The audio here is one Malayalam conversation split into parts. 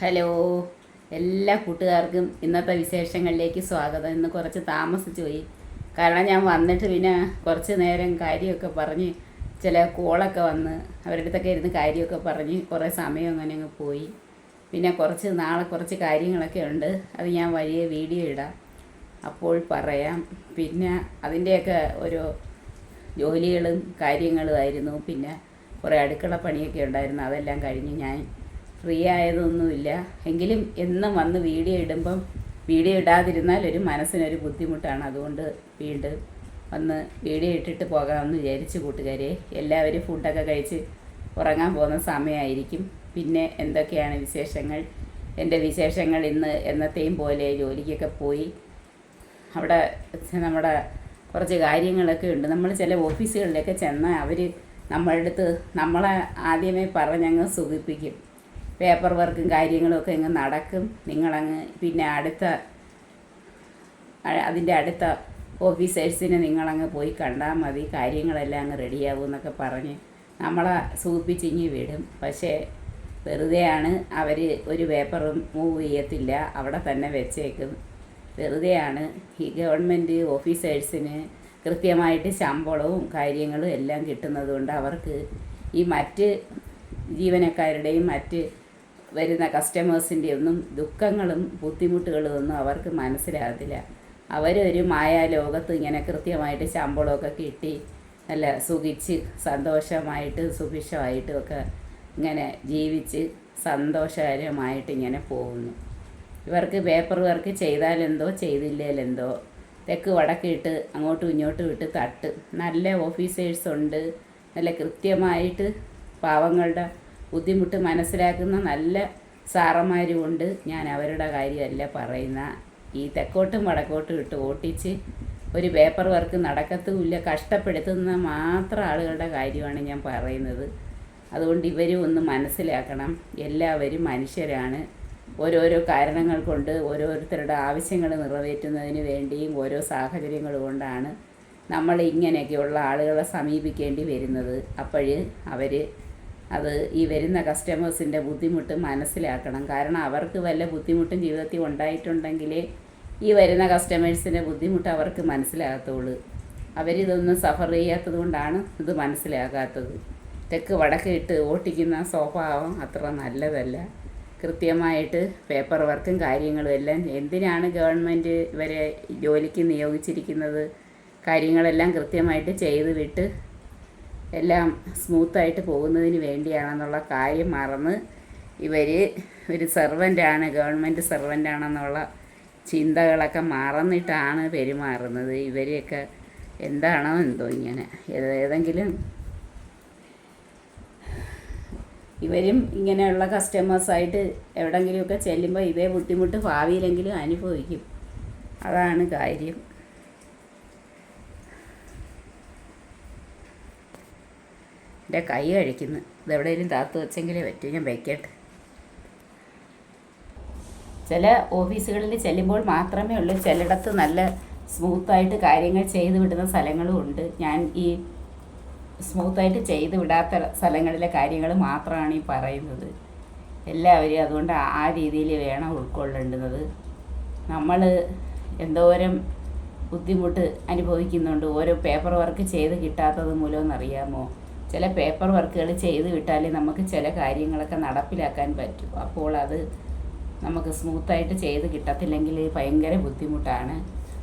ഹലോ എല്ലാ കൂട്ടുകാർക്കും ഇന്നത്തെ വിശേഷങ്ങളിലേക്ക് സ്വാഗതം. ഇന്ന് കുറച്ച് താമസിച്ചു പോയി. കാരണം ഞാൻ വന്നിട്ട് പിന്നെ കുറച്ച് നേരം കാര്യമൊക്കെ പറഞ്ഞ് ചില കോളൊക്കെ വന്ന് അവരുടെ അടുത്തൊക്കെ ഇരുന്ന് കാര്യമൊക്കെ പറഞ്ഞ് കുറേ സമയം അങ്ങനെ അങ്ങ് പോയി. പിന്നെ കുറച്ച് നാളെ കുറച്ച് കാര്യങ്ങളൊക്കെ ഉണ്ട്. അത് ഞാൻ വലിയ വീഡിയോ ഇടാം. അപ്പോൾ പറയാം. പിന്നെ അതിന്റെയൊക്കെ ഓരോ ജോലികളും കാര്യങ്ങളുമായിരുന്നു പിന്നെ കുറേ അടുക്കള പണിയൊക്കെ ഉണ്ടായിരുന്നു. അതെല്ലാം കഴിഞ്ഞ് ഞാൻ ഫ്രീ ആയതൊന്നുമില്ല. എങ്കിലും എന്നും വന്ന് വീഡിയോ ഇടുമ്പം വീഡിയോ ഇടാതിരുന്നാൽ ഒരു മനസ്സിനൊരു ബുദ്ധിമുട്ടാണ്. അതുകൊണ്ട് വീണ്ടും വന്ന് വീഡിയോ ഇട്ടിട്ട് പോകാമെന്ന് വിചാരിച്ചു കൂട്ടുകാരെ. എല്ലാവരും ഫുഡൊക്കെ കഴിച്ച് ഉറങ്ങാൻ പോകുന്ന സമയമായിരിക്കും. പിന്നെ എന്തൊക്കെയാണ് വിശേഷങ്ങൾ? എന്റെ വിശേഷങ്ങൾ ഇന്ന് എന്നത്തെയും പോലെ ജോലിക്കൊക്കെ പോയി. അവിടെ നമ്മുടെ കുറച്ച് കാര്യങ്ങളൊക്കെ ഉണ്ട്. നമ്മൾ ചില ഓഫീസുകളിലൊക്കെ ചെന്നാൽ അവർ നമ്മളടുത്ത് നമ്മളെ ആദ്യമേ പറഞ്ഞങ്ങ് സുഖിപ്പിക്കും. പേപ്പർ വർക്കും കാര്യങ്ങളും ഒക്കെ ഇങ്ങ് നടക്കും. നിങ്ങളങ്ങ് പിന്നെ അടുത്ത അതിന്റെ അടുത്ത ഓഫീസേഴ്സിനെ നിങ്ങളങ്ങ് പോയി കണ്ടാൽ മതി. കാര്യങ്ങളെല്ലാം അങ്ങ് റെഡിയാവും എന്നൊക്കെ പറഞ്ഞ് നമ്മളെ സൂപ്പിച്ചിങ്ങി വിടും. പക്ഷേ വെറുതെയാണ് അവർ ഒരു പേപ്പറും മൂവ് ചെയ്യത്തില്ല. അവിടെ തന്നെ വെച്ചേക്കും. വെറുതെയാണ് ഈ ഗവൺമെന്റ് ഓഫീസേഴ്സിന് കൃത്യമായിട്ട് ശമ്പളവും കാര്യങ്ങളും എല്ലാം കിട്ടുന്നത് കൊണ്ട് അവർക്ക് ഈ മറ്റ് ജീവനക്കാരുടെയും മറ്റ് വരുന്ന കസ്റ്റമേഴ്സിന്റെ ഒന്നും ദുഃഖങ്ങളും ബുദ്ധിമുട്ടുകളും ഒന്നും അവർക്ക് മനസ്സിലാകത്തില്ല. അവരൊരു മായ ലോകത്ത് ഇങ്ങനെ കൃത്യമായിട്ട് ശമ്പളമൊക്കെ കിട്ടി നല്ല സുഖിച്ച് സന്തോഷമായിട്ട് സുഭിക്ഷമായിട്ടും ഒക്കെ ഇങ്ങനെ ജീവിച്ച് സന്തോഷകരമായിട്ട് ഇങ്ങനെ പോകുന്നു. ഇവർക്ക് പേപ്പർ വർക്ക് ചെയ്താലെന്തോ ചെയ്തില്ലേലെന്തോ തെക്ക് വടക്കിട്ട് അങ്ങോട്ടും ഇങ്ങോട്ടും ഇട്ട് തട്ട്. നല്ല ഓഫീസേഴ്സ് ഉണ്ട്. നല്ല കൃത്യമായിട്ട് പാവങ്ങളുടെ ബുദ്ധിമുട്ട് മനസ്സിലാക്കുന്ന നല്ല സാറന്മാരുമുണ്ട്. ഞാൻ അവരുടെ കാര്യമല്ല പറയുന്ന. ഈ തെക്കോട്ടും വടക്കോട്ടും ഇട്ട് ഓട്ടിച്ച് ഒരു പേപ്പർ വർക്ക് നടക്കത്തുമില്ല കഷ്ടപ്പെടുത്തുന്ന മാത്രം ആളുകളുടെ കാര്യമാണ് ഞാൻ പറയുന്നത്. അതുകൊണ്ട് ഇവരും ഒന്ന് മനസ്സിലാക്കണം. എല്ലാവരും മനുഷ്യരാണ്. ഓരോരോ കാരണങ്ങൾ കൊണ്ട് ഓരോരുത്തരുടെ ആവശ്യങ്ങൾ നിറവേറ്റുന്നതിന് വേണ്ടിയും ഓരോ സാഹചര്യങ്ങൾ കൊണ്ടാണ് നമ്മൾ ഇങ്ങനെയൊക്കെയുള്ള ആളുകളെ സമീപിക്കേണ്ടി വരുന്നത്. അപ്പോൾ അവർ അത് ഈ വരുന്ന കസ്റ്റമേഴ്സിന്റെ ബുദ്ധിമുട്ട് മനസ്സിലാക്കണം. കാരണം അവർക്ക് വല്ല ബുദ്ധിമുട്ടും ജീവിതത്തിൽ ഉണ്ടായിട്ടുണ്ടെങ്കിലേ ഈ വരുന്ന കസ്റ്റമേഴ്സിന്റെ ബുദ്ധിമുട്ട് അവർക്ക് മനസ്സിലാകത്തുള്ളൂ. അവരിതൊന്നും സഫർ ചെയ്യാത്തത് കൊണ്ടാണ് ഇത് മനസ്സിലാകാത്തത്. തെക്ക് വടക്ക് ഇട്ട് ഓട്ടിക്കുന്ന സ്വഭാവം അത്ര നല്ലതല്ല. കൃത്യമായിട്ട് പേപ്പർ വർക്കും കാര്യങ്ങളും എല്ലാം എന്തിനാണ് ഗവൺമെന്റ് ഇവരെ ജോലിക്ക് നിയോഗിച്ചിരിക്കുന്നത്? കാര്യങ്ങളെല്ലാം കൃത്യമായിട്ട് ചെയ്ത് വിട്ട് എല്ലാം സ്മൂത്തായിട്ട് പോകുന്നതിന് വേണ്ടിയാണെന്നുള്ള കാര്യം മറന്ന് ഇവർ ഒരു സെർവന്റാണ് ഗവൺമെന്റ് സെർവന്റാണെന്നുള്ള ചിന്തകളൊക്കെ മറന്നിട്ടാണ് പെരുമാറുന്നത്. ഇവരെയൊക്കെ എന്താണോ എന്തോ ഇങ്ങനെ. ഏതെങ്കിലും ഇവരും ഇങ്ങനെയുള്ള കസ്റ്റമേഴ്സായിട്ട് എവിടെങ്കിലുമൊക്കെ ചെല്ലുമ്പോൾ ഇതേ ബുദ്ധിമുട്ട് ഭാവിയിലെങ്കിലും അനുഭവിക്കും. അതാണ് കാര്യം. എന്റെ കൈ കഴിക്കുന്നു. ഇതെവിടെയെങ്കിലും താത്ത് വെച്ചെങ്കിലേ പറ്റൂ. ഞാൻ വയ്ക്കട്ടെ ചില ഓഫീസുകളിൽ ചെല്ലുമ്പോൾ മാത്രമേ ഉള്ളൂ. ചിലയിടത്ത് നല്ല സ്മൂത്തായിട്ട് കാര്യങ്ങൾ ചെയ്ത് വിടുന്ന സ്ഥലങ്ങളും ഉണ്ട്. ഞാൻ ഈ സ്മൂത്തായിട്ട് ചെയ്ത് വിടാത്ത സ്ഥലങ്ങളിലെ കാര്യങ്ങൾ മാത്രമാണ് ഈ പറയുന്നത്. എല്ലാവരും അതുകൊണ്ട് ആ രീതിയിൽ വേണം ഉൾക്കൊള്ളേണ്ടുന്നത് നമ്മൾ എന്തോരം ബുദ്ധിമുട്ട് അനുഭവിക്കുന്നുണ്ട്. ഓരോ പേപ്പർ വർക്ക് ചെയ്ത് കിട്ടാത്തത് മൂലമെന്നറിയാമോ ചില പേപ്പർ വർക്കുകൾ ചെയ്ത് വിട്ടാലേ നമുക്ക് ചില കാര്യങ്ങളൊക്കെ നടപ്പിലാക്കാൻ പറ്റൂ. അപ്പോൾ അത് നമുക്ക് സ്മൂത്തായിട്ട് ചെയ്ത് കിട്ടത്തില്ലെങ്കിൽ ഭയങ്കര ബുദ്ധിമുട്ടാണ്.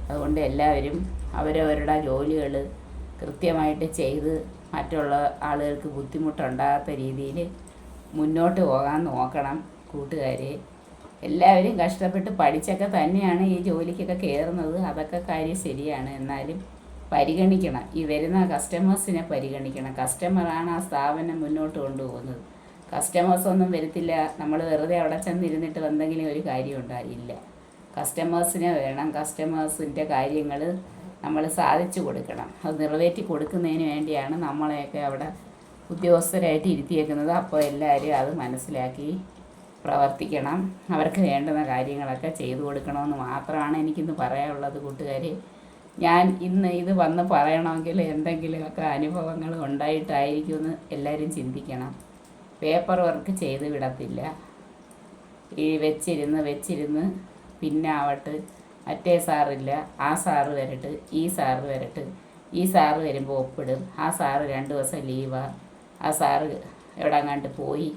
അതുകൊണ്ട് എല്ലാവരും അവരവരുടെ ജോലികൾ കൃത്യമായിട്ട് ചെയ്ത് മറ്റുള്ള ആളുകൾക്ക് ബുദ്ധിമുട്ടുണ്ടാകാത്ത രീതിയിൽ മുന്നോട്ട് പോകാൻ നോക്കണം കൂട്ടുകാരെ. എല്ലാവരും കഷ്ടപ്പെട്ട് പഠിച്ചൊക്കെ തന്നെയാണ് ഈ ജോലിക്കൊക്കെ കയറുന്നത്. അതൊക്കെ കാര്യം ശരിയാണ്. എന്നാലും പരിഗണിക്കണം. ഈ വരുന്ന കസ്റ്റമേഴ്സിനെ പരിഗണിക്കണം. കസ്റ്റമറാണ് ആ സ്ഥാപനം മുന്നോട്ട് കൊണ്ടുപോകുന്നത്. കസ്റ്റമേഴ്സ് ഒന്നും വരത്തില്ല. നമ്മൾ വെറുതെ അവിടെ ചെന്നിരുന്നിട്ട് എന്തെങ്കിലും ഒരു കാര്യം ഉണ്ടായില്ല. കസ്റ്റമേഴ്സിനെ വേണം. കസ്റ്റമേഴ്സിന്റെ കാര്യങ്ങൾ നമ്മൾ സാധിച്ചു കൊടുക്കണം. അത് നിറവേറ്റി കൊടുക്കുന്നതിന് വേണ്ടിയാണ് നമ്മളെയൊക്കെ അവിടെ ഉദ്യോഗസ്ഥരായിട്ട് ഇരുത്തിയേക്കുന്നത്. അപ്പോൾ എല്ലാവരും അത് മനസ്സിലാക്കി പ്രവർത്തിക്കണം. അവർക്ക് വേണ്ടുന്ന കാര്യങ്ങളൊക്കെ ചെയ്തു കൊടുക്കണമെന്ന് മാത്രമാണ് എനിക്കിന്ന് പറയാനുള്ളത് കൂട്ടുകാർ ഞാൻ ഇന്ന് ഇത് വന്ന് പറയണമെങ്കിൽ എന്തെങ്കിലുമൊക്കെ അനുഭവങ്ങൾ ഉണ്ടായിട്ടായിരിക്കുമെന്ന് എല്ലാവരും ചിന്തിക്കണം. പേപ്പർ വർക്ക് ചെയ്ത് വിടത്തില്ല. ഈ വെച്ചിരുന്ന് വെച്ചിരുന്ന് പിന്നെ ആവട്ട്. മറ്റേ സാറില്ല ആ സാറ് വരട്ട്. ഈ സാറ് വരട്ട്. ഈ സാറ് വരുമ്പോൾ ഒപ്പിടും. ആ സാറ് രണ്ട് ദിവസം ലീവാ ആ. സാറ് എവിടെ അങ്ങാണ്ട് പോയി.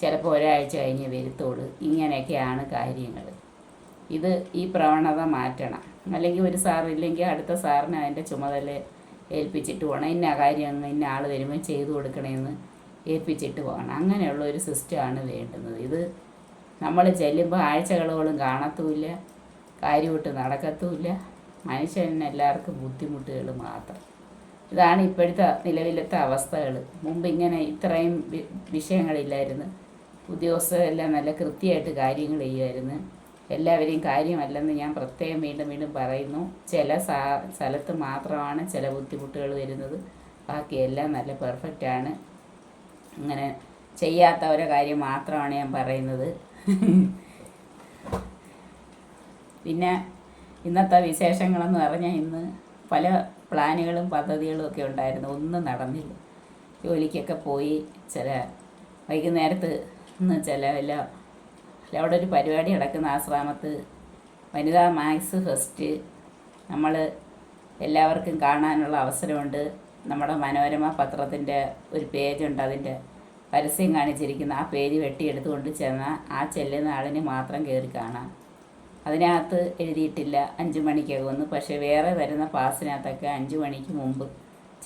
ചിലപ്പോൾ ഒരാഴ്ച കഴിഞ്ഞ് വരുത്തോളൂ ഇങ്ങനെയൊക്കെയാണ് കാര്യങ്ങൾ. ഇത് ഈ പ്രവണത മാറ്റണം. അല്ലെങ്കിൽ ഒരു സാറില്ലെങ്കിൽ അടുത്ത സാറിന് അതിന്റെ ചുമതല ഏൽപ്പിച്ചിട്ട് പോകണം. ഇന്ന കാര്യം ഇന്ന ആൾ വരുമ്പോൾ ചെയ്തു കൊടുക്കണമെന്ന് ഏൽപ്പിച്ചിട്ട് പോകണം. അങ്ങനെയുള്ള ഒരു സിസ്റ്റമാണ് വേണ്ടുന്നത്. ഇത് നമ്മൾ ചെല്ലുമ്പോൾ ആഴ്ചകളോളം കാണത്തുമില്ല കാര്യമിട്ട് നടക്കത്തുമില്ല. മനുഷ്യന് എല്ലാവർക്കും ബുദ്ധിമുട്ടുകൾ മാത്രം. ഇതാണ് ഇപ്പോഴത്തെ നിലവിലത്തെ അവസ്ഥകൾ മുമ്പ് ഇങ്ങനെ ഇത്രയും വിഷയങ്ങളില്ലായിരുന്നു. ഉദ്യോഗസ്ഥരെല്ലാം നല്ല കൃത്യമായിട്ട് കാര്യങ്ങൾ ചെയ്യുമായിരുന്നു. എല്ലാവരെയും കാര്യമല്ലെന്ന് ഞാൻ പ്രത്യേകം വീണ്ടും വീണ്ടും പറയുന്നു. ചില സ്ഥലത്ത് മാത്രമാണ് ചില ബുദ്ധിമുട്ടുകൾ വരുന്നത്. ബാക്കിയെല്ലാം നല്ല പെർഫെക്റ്റ് ആണ്. അങ്ങനെ ചെയ്യാത്തവരെ കാര്യം മാത്രമാണ് ഞാൻ പറയുന്നത്. പിന്നെ ഇന്നത്തെ വിശേഷങ്ങളെന്ന് പറഞ്ഞാൽ ഇന്ന് പല പ്ലാനുകളും പദ്ധതികളും ഒക്കെ ഉണ്ടായിരുന്നു. ഒന്നും നടന്നില്ല. ജോലിക്കൊക്കെ പോയി ചില വൈകുന്നേരത്ത് ഇന്ന് ചില വല്ല അവിടെ ഒരു പരിപാടി നടക്കുന്ന ആശ്രാമത്ത് വനിതാ മാക്സ് ഫെസ്റ്റ് നമ്മൾ എല്ലാവർക്കും കാണാനുള്ള അവസരമുണ്ട്. നമ്മുടെ മനോരമ പത്രത്തിന്റെ ഒരു പേജുണ്ട് അതിന്റെ. പരസ്യം കാണിച്ചിരിക്കുന്ന ആ പേജ് വെട്ടിയെടുത്തുകൊണ്ട് ചെന്നാൽ ആ ചെല്ലുന്ന ആളിന് മാത്രം കയറി കാണാം. അതിനകത്ത് എഴുതിയിട്ടില്ല അഞ്ച് മണിക്കകമെന്ന് പക്ഷേ വേറെ വരുന്ന പാസിനകത്തൊക്കെ അഞ്ച് മണിക്ക് മുമ്പ്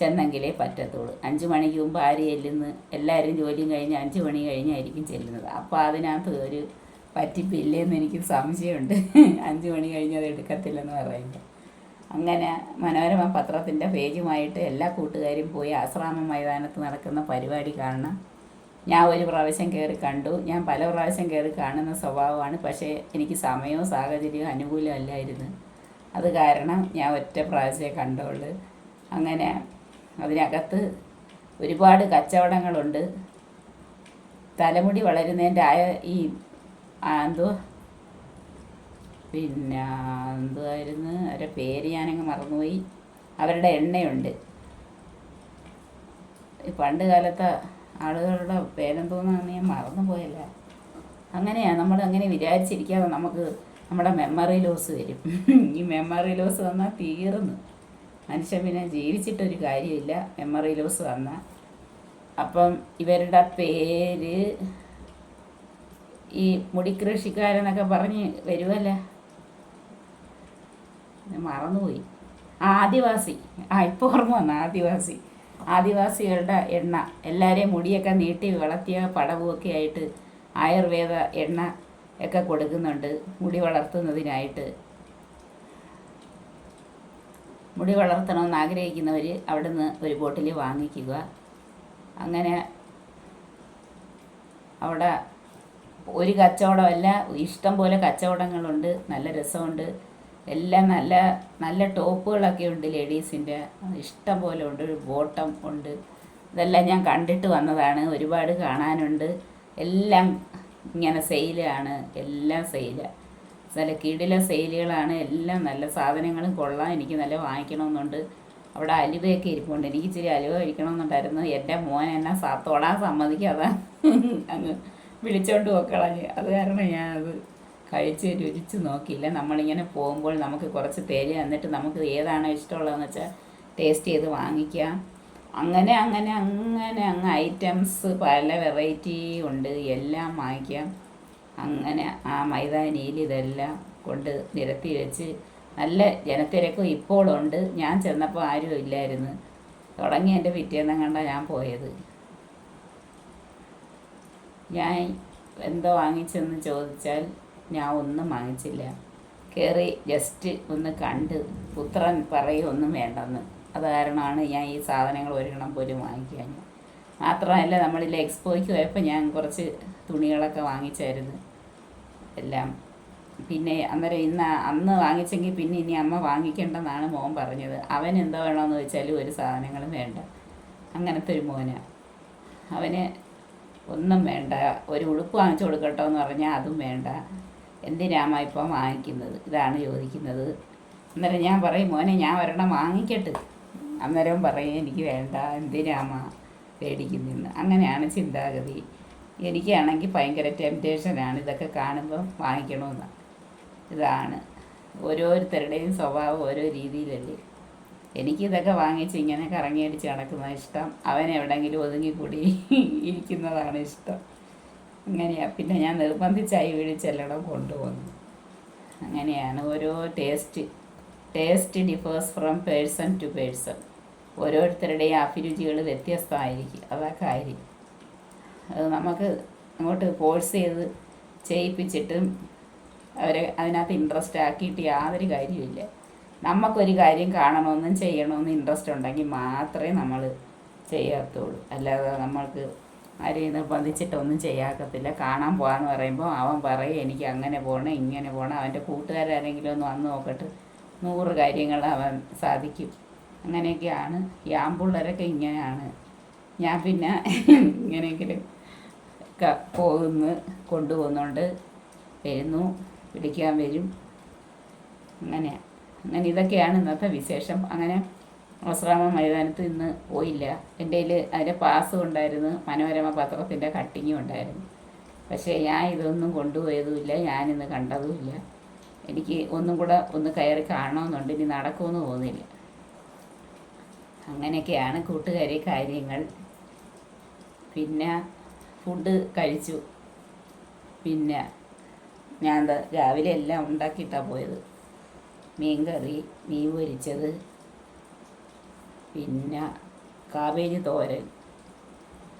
ചെന്നെങ്കിലേ പറ്റത്തുള്ളൂ. അഞ്ച് മണിക്ക് മുമ്പ് ആര് ചെല്ലുന്നു? എല്ലാവരും ജോലിയും കഴിഞ്ഞ് അഞ്ച് മണി കഴിഞ്ഞായിരിക്കും ചെല്ലുന്നത്. അപ്പോൾ അതിനകത്ത് ഒരു പറ്റിപ്പില്ലേന്ന് എനിക്ക് സംശയമുണ്ട്. അഞ്ച് മണി കഴിഞ്ഞ് അത് എടുക്കത്തില്ലെന്ന് പറയുമ്പോൾ അങ്ങനെ മനോരമ പത്രത്തിന്റെ പേജുമായിട്ട് എല്ലാ കൂട്ടുകാരും പോയി ആശ്രാമ മൈതാനത്ത് നടക്കുന്ന പരിപാടി കാണണം. ഞാൻ ഒരു പ്രാവശ്യം കയറി കണ്ടു. ഞാൻ പല പ്രാവശ്യം കയറി കാണുന്ന സ്വഭാവമാണ്. പക്ഷേ എനിക്ക് സമയവും സാഹചര്യവും അനുകൂലമല്ലായിരുന്നു അത് കാരണം ഞാൻ ഒറ്റ പ്രാവശ്യമേ കണ്ടുള്ളൂ. അങ്ങനെ അതിനകത്ത് ഒരുപാട് കച്ചവടങ്ങളുണ്ട്. തലമുടി വളരുന്നതിന്റെ ആയ ഈ എന്തോ പിന്നെ എന്തുവായിരുന്നു അവരുടെ പേര് ഞാനങ്ങ് മറന്നുപോയി. അവരുടെ എണ്ണയുണ്ട്. പണ്ട് കാലത്തെ ആളുകളുടെ പേരെന്തോന്നാണ് ഞാൻ മറന്നുപോയല്ല. അങ്ങനെയാണ് നമ്മൾ അങ്ങനെ വിചാരിച്ചിരിക്കാതെ നമുക്ക് നമ്മുടെ മെമ്മറി ലോസ് വരും. ഈ മെമ്മറി ലോസ് വന്നാൽ തീർന്നു. മനുഷ്യൻ പിന്നെ ജീവിച്ചിട്ടൊരു കാര്യമില്ല. മെമ്മറി ലോസ് വന്നാൽ അപ്പം ഇവരുടെ പേര് ഈ മുടിക്കൃഷിക്കാരെന്നൊക്കെ പറഞ്ഞ് വരുമല്ലേ മറന്നുപോയി. ആദിവാസി. ആ ഇപ്പോൾ ഓർമ്മ വന്ന ആദിവാസി. ആദിവാസികളുടെ എണ്ണ എല്ലാവരെയും മുടിയൊക്കെ നീട്ടി വളർത്തിയ പടവുമൊക്കെ ആയിട്ട് ആയുർവേദ എണ്ണ ഒക്കെ കൊടുക്കുന്നുണ്ട് മുടി വളർത്തുന്നതിനായിട്ട്. മുടി വളർത്തണമെന്ന് ആഗ്രഹിക്കുന്നവർ അവിടുന്ന് ഒരു ബോട്ടിൽ വാങ്ങിക്കുക. അങ്ങനെ അവിടെ ഒരു കച്ചവടമല്ല ഇഷ്ടം പോലെ കച്ചവടങ്ങളുണ്ട് നല്ല രസമുണ്ട്. എല്ലാം നല്ല നല്ല ടോപ്പുകളൊക്കെ ഉണ്ട് ലേഡീസിന്റെ. ഇഷ്ടം പോലെ ഉണ്ട് ബോട്ടം ഉണ്ട്. ഇതെല്ലാം ഞാൻ കണ്ടിട്ട് വന്നതാണ് ഒരുപാട് കാണാനുണ്ട്. എല്ലാം ഇങ്ങനെ സെയിലാണ് എല്ലാം സെയിലാണ് നല്ല കിടില സെയിലുകളാണ് എല്ലാം നല്ല സാധനങ്ങളും കൊള്ളാം എനിക്ക് നല്ല വാങ്ങിക്കണമെന്നുണ്ട്. അവിടെ അലുവയൊക്കെ ഇരിപ്പുണ്ട് എനിക്ക് ഇച്ചിരി അലുവ കഴിക്കണമെന്നുണ്ടായിരുന്നു. എന്റെ മോൻ എന്നെ സാത്തോടാൻ തൊടാൻ സമ്മതിക്കാതെ അങ്ങ് വിളിച്ചോണ്ട് പോക്കളഞ്ഞ് അത് കാരണം ഞാൻ അത് കഴിച്ച് രുചിച്ച് നോക്കിയില്ല. നമ്മളിങ്ങനെ പോകുമ്പോൾ നമുക്ക് കുറച്ച് പേര് എന്നിട്ട് നമുക്ക് ഏതാണോ ഇഷ്ടമുള്ളതെന്ന് വെച്ചാൽ ടേസ്റ്റ് ചെയ്ത് വാങ്ങിക്കാം. അങ്ങനെ അങ്ങനെ അങ്ങനെ അങ്ങ് ഐറ്റംസ് പല വെറൈറ്റി ഉണ്ട്. എല്ലാം വാങ്ങിക്കാം. അങ്ങനെ ആ മൈതാനിയിൽ ഇതെല്ലാം കൊണ്ട് നിരത്തി വെച്ച് നല്ല ജനത്തിരക്കും ഇപ്പോഴുണ്ട് ഞാൻ ചെന്നപ്പോൾ ആരും ഇല്ലായിരുന്നു. തുടങ്ങി എന്റെ പിറ്റേന്നും കണ്ടാണ് ഞാൻ പോയത്. ഞാൻ എന്തോ വാങ്ങിച്ചെന്ന് ചോദിച്ചാൽ ഞാൻ ഒന്നും വാങ്ങിച്ചില്ല. കയറി ജസ്റ്റ് ഒന്ന് കണ്ട് പുത്രൻ പറയും ഒന്നും വേണ്ടെന്ന്. അത് കാരണമാണ് ഞാൻ ഈ സാധനങ്ങൾ ഒരെണ്ണം പോലും വാങ്ങിക്കാൻ. മാത്രമല്ല നമ്മളിൽ എക്സ്പോയ്ക്ക് പോയപ്പോൾ ഞാൻ കുറച്ച് തുണികളൊക്കെ വാങ്ങിച്ചായിരുന്നു. എല്ലാം. പിന്നെ അന്നേരം ഇന്ന് അന്ന് വാങ്ങിച്ചെങ്കിൽ പിന്നെ ഇനി അമ്മ വാങ്ങിക്കേണ്ടെന്നാണ് മോൻ പറഞ്ഞത്. അവൻ എന്തോ വേണമെന്ന് വെച്ചാൽ ഒരു സാധനങ്ങളും വേണ്ട. അങ്ങനത്തെ ഒരു മോനാണ് അവന് ഒന്നും വേണ്ട. ഒരു ഉടുപ്പ് വാങ്ങിച്ചു കൊടുക്കട്ടോ എന്ന് പറഞ്ഞാൽ അതും വേണ്ട. എന്തിനാമ ഇപ്പം വാങ്ങിക്കുന്നത്? ഇതാണ് ചോദിക്കുന്നത്. അന്നേരം ഞാൻ പറയും മോനെ ഞാൻ ഒരെണ്ണം വാങ്ങിക്കട്ടെ. അന്നേരം പറയും എനിക്ക് വേണ്ട. എന്തിനാമ പേടിക്കുന്നെന്ന്. അങ്ങനെയാണ് ചിന്താഗതി. എനിക്കാണെങ്കിൽ ഭയങ്കര ടെംപ്റ്റേഷനാണ് ഇതൊക്കെ കാണുമ്പം വാങ്ങിക്കണമെന്ന് ഇതാണ്. ഓരോരുത്തരുടെയും സ്വഭാവം ഓരോ രീതിയിലല്ലേ. എനിക്കിതൊക്കെ വാങ്ങിച്ച് ഇങ്ങനെ കറങ്ങിയടിച്ച് നടക്കുന്നത് ഇഷ്ടം. അവൻ എവിടെയെങ്കിലും ഒതുങ്ങിക്കൂടി ഇരിക്കുന്നതാണ് ഇഷ്ടം. അങ്ങനെയാ. പിന്നെ ഞാൻ നിർബന്ധിച്ചായി വിളിച്ചെല്ലണം കൊണ്ടുപോകുന്നു അങ്ങനെയാണ് ഓരോ taste taste differs from person to person ഓരോരുത്തരുടെയും അഭിരുചികൾ വ്യത്യസ്തമായിരിക്കും. അതാ കാര്യം അത് നമുക്ക് അങ്ങോട്ട് ഫോഴ്സ് ചെയ്ത് ചെയ്യിപ്പിച്ചിട്ടും അവരെ അതിനകത്ത് ഇൻട്രസ്റ്റ് ആക്കിയിട്ട് യാതൊരു കാര്യമില്ല നമുക്കൊരു കാര്യം കാണണമെന്നും ചെയ്യണമെന്നും ഇൻട്രസ്റ്റ് ഉണ്ടെങ്കിൽ മാത്രമേ നമ്മൾ ചെയ്യാത്തുള്ളൂ. അല്ലാതെ നമ്മൾക്ക് ആരെയും നിർബന്ധിച്ചിട്ടൊന്നും ചെയ്യാക്കത്തില്ല. കാണാൻ പോകാന്ന് പറയുമ്പോൾ അവൻ പറയും എനിക്ക് അങ്ങനെ പോകണം ഇങ്ങനെ പോകണം അവന്റെ കൂട്ടുകാരാരെങ്കിലും ഒന്ന് വന്ന് നോക്കട്ടെ നൂറ് കാര്യങ്ങൾ അവൻ സാധിക്കും. അങ്ങനെയൊക്കെയാണ്. ഈ ആമ്പിള്ളേരൊക്കെ ഇങ്ങനെയാണ്. ഞാൻ പിന്നെ ഇങ്ങനെയെങ്കിലും പോകുന്നു കൊണ്ടുപോകുന്നുണ്ട്. വരുന്നു പിടിക്കാൻ വരും. അങ്ങനെ അങ്ങനെ ഇതൊക്കെയാണ് ഇന്നത്തെ വിശേഷം. അങ്ങനെ ആശ്രാമ മൈതാനത്ത് ഇന്ന് പോയില്ല. എന്റെ കയ്യിൽ അതിന്റെ പാസും ഉണ്ടായിരുന്നു മനോരമ പത്രത്തിന്റെ കട്ടിങ്ങും ഉണ്ടായിരുന്നു. പക്ഷേ ഞാൻ ഇതൊന്നും കൊണ്ടുപോയതുമില്ല ഞാനിന്ന് കണ്ടതുമില്ല. എനിക്ക് ഒന്നും കൂടെ ഒന്ന് കയറി കാണണമെന്നുണ്ട് ഇനി നടക്കുമെന്ന് തോന്നില്ല അങ്ങനെയൊക്കെയാണ് കൂട്ടുകാരി കാര്യങ്ങൾ. പിന്നെ ഫുഡ് കഴിച്ചു. പിന്നെ ഞാൻ രാവിലെ എല്ലാം ഉണ്ടാക്കിയിട്ടാണ് പോയത്. മീൻ കറി മീൻ പൊരിച്ചത് പിന്നെ കാബേജ് തോരൻ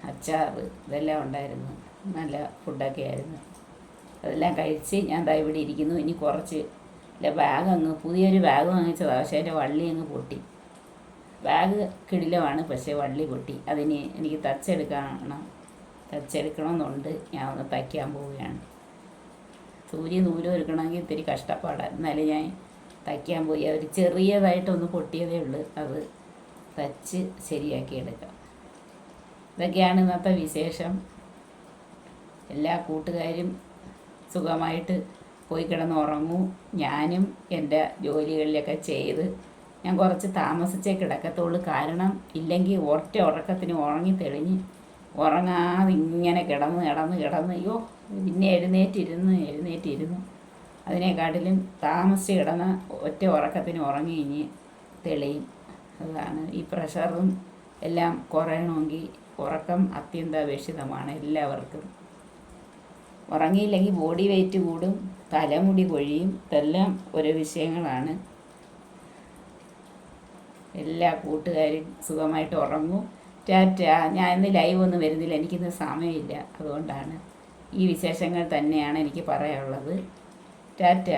അച്ചാർ ഇതെല്ലാം ഉണ്ടായിരുന്നു. നല്ല ഫുഡൊക്കെ ആയിരുന്നു. അതെല്ലാം കഴിച്ച് ഞാൻ ദാ ഇവിടെ ഇരിക്കുന്നു. ഇനി കുറച്ച് അല്ല ബാഗ് അങ്ങ് പുതിയൊരു ബാഗ് വാങ്ങിച്ചതാണ് പക്ഷേ എന്റെ വള്ളി അങ്ങ് പൊട്ടി. ബാഗ് കിടിലമാണ് പക്ഷേ വള്ളി പൊട്ടി. അതിന് എനിക്ക് തച്ചെടുക്കണം തച്ചെടുക്കണമെന്നുണ്ട് ഞാൻ ഒന്ന് തയ്ക്കാൻ പോവുകയാണ്. സൂര്യ നൂലും ഒരുക്കണമെങ്കിൽ ഇത്തിരി കഷ്ടപ്പാടാണ് എന്നാലും ഞാൻ തയ്ക്കാൻ പോയി. അവർ ചെറിയതായിട്ടൊന്ന് പൊട്ടിയതേ ഉള്ളൂ. അത് തച്ച് ശരിയാക്കി എടുക്കാം ഇതൊക്കെയാണ് ഇന്നത്തെ വിശേഷം. എല്ലാ കൂട്ടുകാരും സുഖമായിട്ട് പോയി കിടന്ന് ഉറങ്ങൂ ഞാനും എന്റെ ജോലികളിലൊക്കെ ചെയ്ത് ഞാൻ കുറച്ച് താമസിച്ചേ കിടക്കത്തുള്ളൂ. കാരണം ഇല്ലെങ്കിൽ ഒറ്റ ഉറക്കത്തിന് ഉറങ്ങി തെളിഞ്ഞ് ഉറങ്ങാതെ ഇങ്ങനെ കിടന്ന് കിടന്ന് കിടന്ന്. അയ്യോ പിന്നെ എഴുന്നേറ്റിരുന്ന് എഴുന്നേറ്റിരുന്നു. അതിനെക്കാട്ടിലും താമസിച്ച് കിടന്ന ഒറ്റ ഉറക്കത്തിന് ഉറങ്ങി കഴിഞ്ഞ് തെളിയും. അതാണ് ഈ പ്രഷറും എല്ലാം കുറയണമെങ്കിൽ ഉറക്കം അത്യന്താപേക്ഷിതമാണ് എല്ലാവർക്കും. ഉറങ്ങിയില്ലെങ്കിൽ ബോഡി വെയിറ്റ് കൂടും തലമുടി കൊഴിയും ഇതെല്ലാം ഒരു വിഷയങ്ങളാണ്. എല്ലാ കൂട്ടുകാരും സുഖമായിട്ട് ഉറങ്ങും. ടാറ്റ ഞാൻ ഇന്ന് ലൈവ് ഒന്നും വരുന്നില്ല എനിക്കിന്ന് സമയമില്ല. അതുകൊണ്ടാണ് ഈ വിശേഷങ്ങൾ തന്നെയാണ് എനിക്ക് പറയാനുള്ളത്. ടാറ്റ